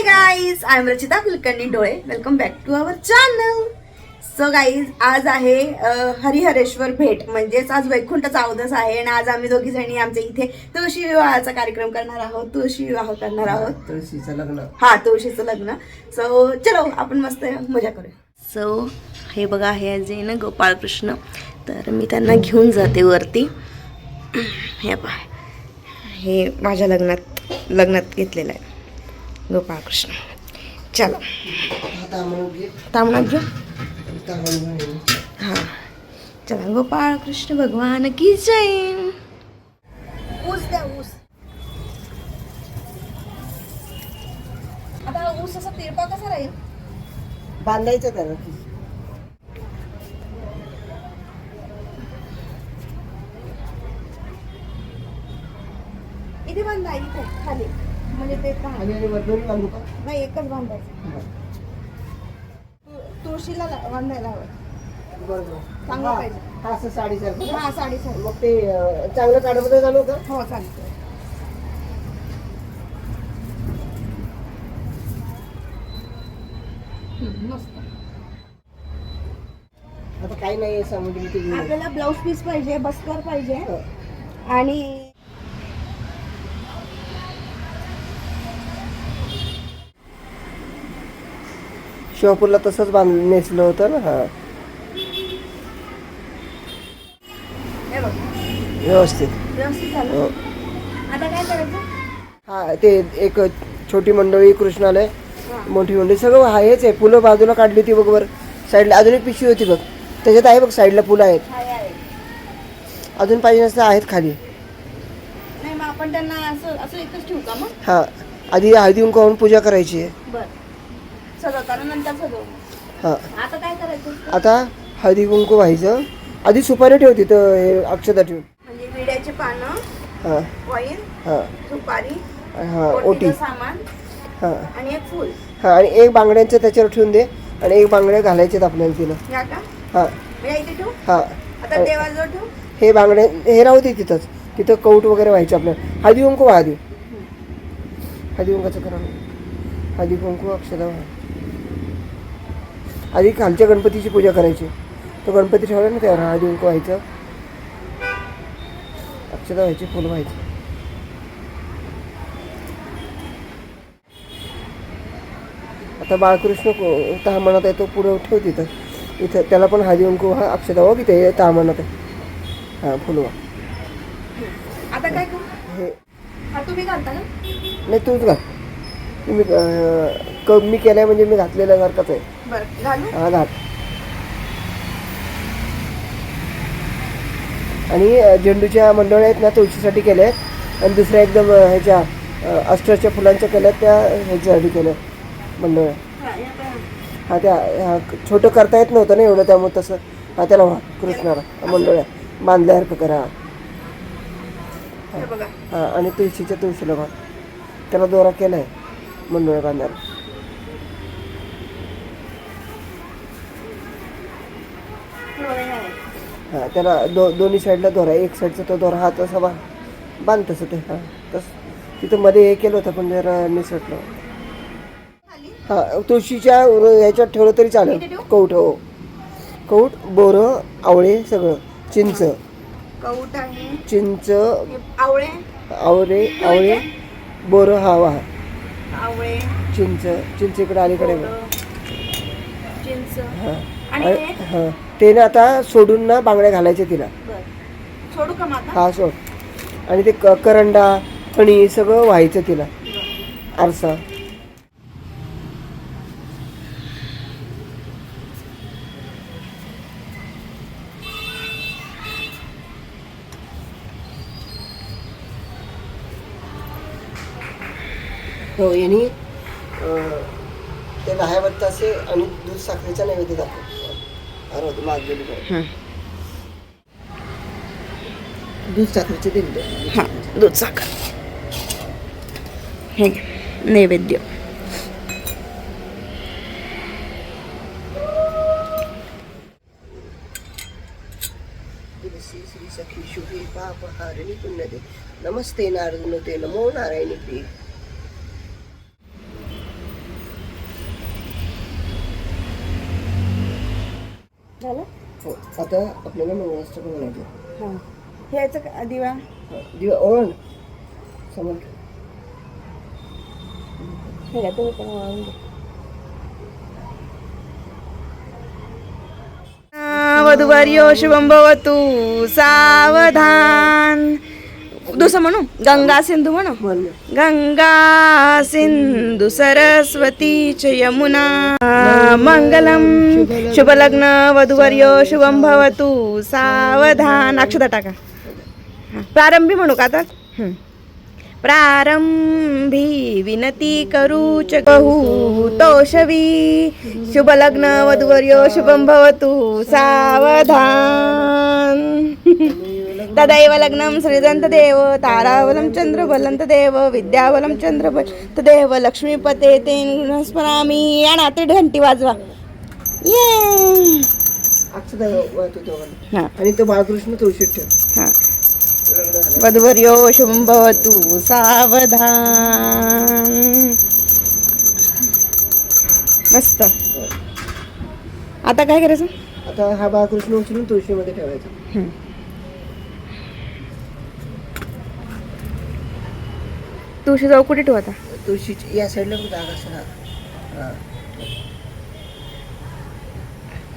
Hi guys I am Rachita Kulkarni डोळे welcome back to our channel so guys आज आहे हरिहरेश्वर भेट. म्हणजेच आज वैकुंठचा अवधस आहे आणि आज आम्ही दोघी जणी आमच्या इथे तुळशी विवाहाचा कार्यक्रम करणार आहोत तुळशी विवाह करणार आहोत. तुळशीचं लग्न. हा तुळशीचं लग्न. सो चलो आपण मस्त मजा करूया. सो हे बघा हे जे ना गोपाळकृष्ण तर मी त्यांना घेऊन जाते वरती. हे पहा. हे माझ्या लग्नात लग्नात घेतलेलं आहे. गोपाळकृष्ण. चलो. तांबणात घेऊ. हां. चला गोपाळकृष्ण भगवान की जय. ऊस द्या ऊस. आता ऊस असा तिरपा कसा राहील? बांधायचं त्याला. इथे बांधा इथे खाली. म्हणजे ते आणि बांधू का? नाही एकच बांधायचं. तु- तुळशीला ला- बांधायला हवं. बरोबर चांगलं हा, पाहिजे. हा असं साडीसारखं हा मग ते अं, चांगलं काढमध्ये झालं का? हो चालतं हम्म, मस्त. आता काही नाही. आपल्याला ब्लाऊज पीस पाहिजे बस्कर पाहिजे. हो. आणि शिवापूरला तसंच बांध नेसलं होतं ना. हा. व्यवस्थित. हो. हा ते एक छोटी मंडळी कृष्णालय. मोठी मंडळी सगळं हा हेच आहे. फुलं बाजूला काढली होती बघ वर साईडला अजून एक पिशवी होती बघ. त्याच्यात आहे बघ साईडला फुलं आहेत. आहे, आहे. अजून पाहिजे नसतं आहेत खाली. आपण त्यांना असं असं एकच ठेवू का मग? हा. आधी हळदी कुंकवावरून पूजा करायची आहे. नंतर हा. आता काय करायचं? आता हळदी कुंकू व्हायचं. आधी सुपारी ठेव तिथं हे अक्षता ठेव. म्हणजे विड्याची पानं हा. हा. सुपारी हा ओटी. ओटीचं सामान हा. आणि एक फुल. हा आणि एक बांगड्यांचं त्याच्यावर ठेवून दे. आणि एक बांगड्या घालायच्यात आपल्याला तिला. का? हा. मी इथे ठेवू. हा. आता देवाजवळ ठेवू. हे बांगडे हे राहू दे तिथंच. तिथं कौट वगैरे व्हायचे आपल्याला. हळदी कुंकू व्हा आधी. हळदी कुंकाचं करा. हळदी कुंकू अक्षदा व्हा. आधी खालच्या गणपतीची पूजा करायची. तो गणपती ठेवला ना त्यावर हळदी कुंकू व्हायचं अक्षदा व्हायची फुलं व्हायची. आता बाळकृष्ण को- तहा म्हणत आहे तो पुढं ठेव तिथं इथं त्याला पण हळदी कुंकू हा अक्षदा व्हा की ते तहा म्हणत आहे. हां फुलं व्हा आता काय करू? हे. तुम्ही घालता का नाही तूच घाल. तुम्ही अं, क मी केलंय म्हणजे मी घातलेल्या सारखाच आहे. बरं घालू? हा घात आणि अं, झेंडूच्या मंडळ्या आहेत ना तुळशीसाठी केल्या आहेत आणि दुसऱ्या एकदम अं, ह्याच्या अं, अस्त्रच्या फुलांच्या केल्या आहेत त्या ह्याच्यासाठी केल्या मंडळ्या हा, या बाया. हा त्या ह्या छोटं करता येत नव्हतं ना एवढं त्यामुळे तसं. हा त्याला व्हा कृष्णाला. मंडळ्या बांधल्यासारखं करा. हे बघा. हा आणि तुळशीच्या तुळशीला घाल त्याला दोरा केलाय मंडळ बांधायला थोडं हे आहे. हा त्याला दो दोन्ही साईडला दोरा एक साईडचा तो दोरा हा तसा बांध बांध तसं ते हा. तस तिथं मध्ये हे केलं होतं पण जरा निसटलं हा तुळशीच्या ह्याच्यात ठेवलं तरी चालेल. कौट हो. कौट बोरं आवळे सगळं. चिंच. कौट आहे. चिंच. आवळे? आवळे आवळे. बोरं हा वा आवळे. चिंच. चिंच इकडे अलीकडे चिंच. हा. आणि हे हा. ते ना आता सोडून ना बांगड्या घालायच्या तिला. बर. सोडू का माता हा सोड. आणि ते क- करंडा फणी सगळं व्हायचं तिला. आरसा. हो यांनी अं, ते दहा बत्तासे आणि दूध साखरेचा नैवेद्य दाखव अरे मागेली काय दूध साखरेचे दिले हां दूध साखर हे घे, नैवेद्य तुलसी श्री सखी शुभे पाप हारिणी पुण्यदे नमस्ते नारदुनते नमो नारायणी प्रिय झालं हो आता आपल्याला मंगळाष्टक म्हणायचं हां. ह्याचं का दिवा? दिवा ओळण समोर. हे का तुम्ही पण वाळून द्या. वधुवर्यो शुभम भवतु सावधान. दुसरं म्हणू? गंगा सिंधू म्हणू. गंगा सिंधू सरस्वती च यमुना मंगलम। शुभलग्न वधुवर्यो शुभम भवतु सावधान। अक्षता टाका। प्रारंभी म्हणू का आता. प्रारंभी विनती करू च कहू तोषवी। शुभलग्न वधुवर्यो शुभम भवतु सावधान। तदैव लग्नं सृजन्त देव तारावलं चंद्रबलं तदेव विद्यावलं चंद्रबल तदेव लक्ष्मीपते तेन स्मरामी आणि आता घंटी वाजवा. ये. हा. आणि तो बाळकृष्ण तुळशीत ठेव. हा. वधुवर्यो शुभं भवतु सावधान. मस्त. आता काय करायचं? आता हा बाळकृष्ण उचलून तुळशीमध्ये ठेवायचा. तुळशी जाऊ कुठे ठेवू आता? तुळशीची या साईडला पण जागा असेल हा. हा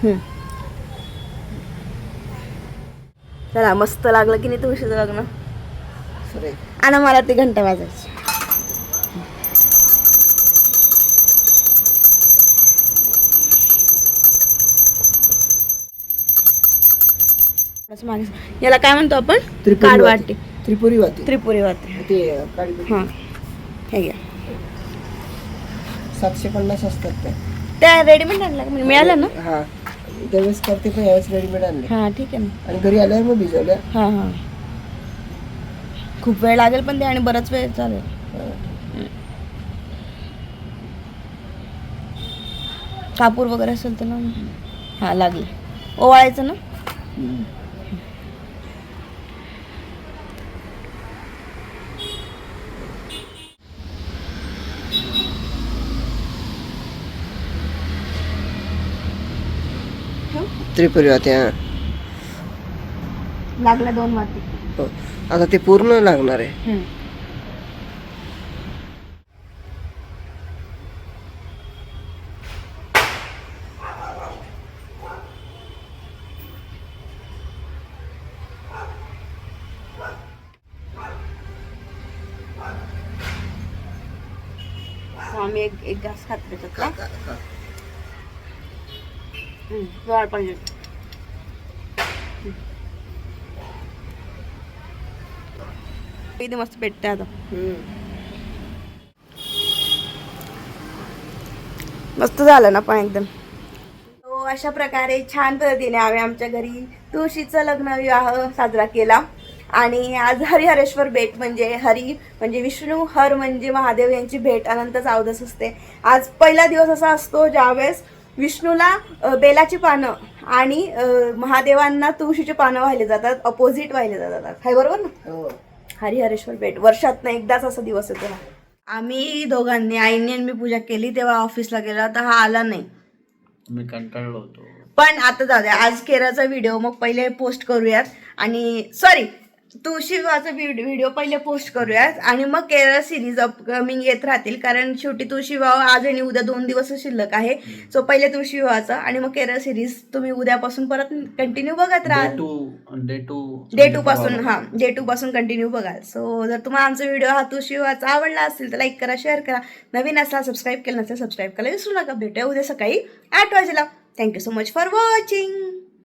हं. चला मस्त लागलं की नाही तुळशीचं लग्न? सर आणि मला ती घंटा वाजायची. मागे- याला काय म्हणतो आपण? काडवाटी. वाती त्रिपुरी वाती त्रिपुरी वाटी ते काळी हां. हे घ्या. सातशे पन्नास असतात त्या. त्या रेडीमेड आणल्या का? म्हणजे मिळाल्या ना? हा. त्यावेळेस करते पण यावेळेस रेडीमेड आणले. हां ठीक आहे ना आणि घरी आल्यावर मग भिजवल्या. हां हां. खूप वेळ लागेल पण ते आणि बराच वेळ चालेल. कापूर वगैरे असेल तर लावून हां लागले. ओवाळायचं ना? त्रिपुरी वाती हा लागल्या दोन वाटी. हो. आता ते पूर्ण लागणार आहे. आम्ही एक एक घास खात का? हा, हा. पाहिजे. किती मस्त पेटते आता. मस्त झालं ना पण एकदम. तो अशा प्रकारे छान पद्धतीने आम्ही आमच्या घरी तुळशीचं लग्न विवाह साजरा केला. आणि आज हरिहरेश्वर भेट म्हणजे हरी म्हणजे विष्णू हर म्हणजे महादेव यांची भेट अनंत जावदस असते. आज पहिला दिवस असा असतो ज्यावेळेस विष्णूला बेलाची पानं आणि महादेवांना तुळशीची पानं वाहिले जातात अपोजिट वाहिले जातात. हाय बरोबर ना? हो. हरिहरेश्वर भेट वर्षात एकदाच असा दिवस येतो हा. आम्ही दोघांनी आईने आणि मी पूजा केली तेव्हा ऑफिसला गेला तर हा आला नाही. मी कंटाळलो होतो. पण आता जाऊ द्या आज केराचा व्हिडिओ मग पहिले पोस्ट करूयात. आणि सॉरी तुळशीवाचा व्हिडिओ पहिले पोस्ट करूयात. आणि मग केरळ सिरीज अपकमिंग येत राहतील. कारण शेवटी तुळशी विवाह आज आणि उद्या दोन दिवस शिल्लक आहे. सो पहिले तुळशी विवाहाचं आणि मग केरळ सिरीज तुम्ही उद्यापासून परत कंटिन्यू बघत राहा डे टू डे टू पासून हा डे टू पासून कंटिन्यू बघाल. सो जर तुम्हाला आमचा व्हिडिओ हा तुळशी विवाहाचा आवडला असेल तर लाईक करा शेअर करा. नवीन असाल सबस्क्राईब केलं नसेल सबस्क्राईब करायला विसरू नका. भेटूया उद्या सकाळी आठ वाजेला. Thank you so much for watching